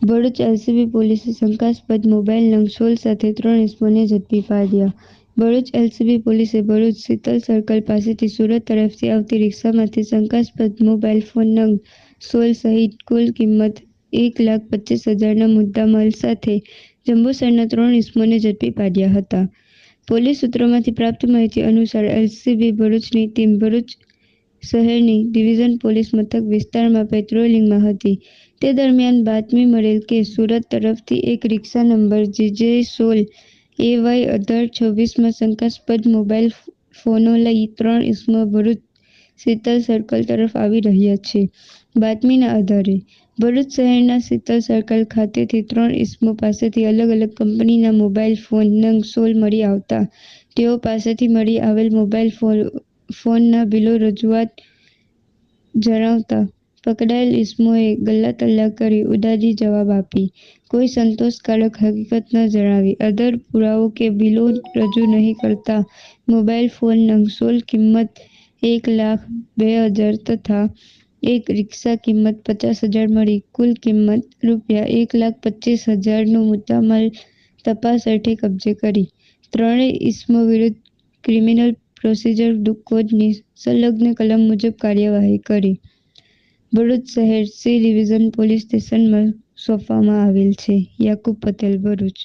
Bharuch LCB પોલીસે શંકાસ્પદ mobile નંગ સોળ સાથે ત્રણ ઇસમોને ઝડપી પાડ્યા. ભરૂચ એલસીબી પોલીસે ભરૂચ શીતલ સર્કલ પાસેથી સુરત તરફથી આવતી રિક્ષામાંથી શંકાસ્પદ મોબાઈલ ફોન નંગ સોલ સહિત કુલ કિંમત એક લાખ પચીસ હજારના મુદ્દામાલ સાથે જંબુસરના ત્રણ ઇસમોને ઝડપી પાડ્યા હતા. પોલીસ સૂત્રોમાંથી પ્રાપ્ત માહિતી અનુસાર એલસીબી ભરૂચની ટીમ ભરૂચ શહેરની ડિવિઝન પોલીસ મથક વિસ્તારમાં પેટ્રોલિંગમાં હતી. તે દરમિયાન બાતમી મળેલ કે સુરત તરફથી એક રિક્ષા નંબર જીજે એ એવાય અઢાર છવ્વીસમાં શંકાસ્પદ મોબાઈલ ફોનો લઈ ત્રણ ઇસમો ભરૂચ શીતલ સર્કલ તરફ આવી રહ્યા છે. બાતમીના આધારે, ભરૂચ શહેરના શીતલ સર્કલ ખાતેથી ત્રણ ઇસમો પાસેથી અલગ અલગ કંપનીના મોબાઈલ ફોન નંગ સોલ મળી આવતા. તેઓ પાસેથી મળી આવેલ મોબાઈલ ફોનના બિલો રજૂઆત જણાવતા પકડાયેલ ઇસમોએ ગલ્લા તલ્લા કરી ઉડાડી જવાબ આપી. કોઈ સંતોષકારક હકીકત ન જણાવી. અધર પુરાવો કે બિલો રજૂ નહીં કરતા મોબાઈલ ફોન નંગસોલ કિંમત એક લાખ બે હજાર તથા એક રિક્ષા કિંમત પચાસ હજાર મળી. કુલ કિંમત રૂપિયા એક લાખ પચીસ હજારનો મુદ્દામાલ તપાસ અર્થે કબજે કરી. ત્રણેય ઇસમો વિરુદ્ધ ક્રિમિનલ પ્રોસિજર ડુકોજની સંલગ્ન કલમ મુજબ કાર્યવાહી કરી. ભરૂચ શહેર સી ડિવિઝન પોલીસ સ્ટેશનમાં સોંપવામાં આવેલ છે. યાકુબ પટેલ, ભરૂચ.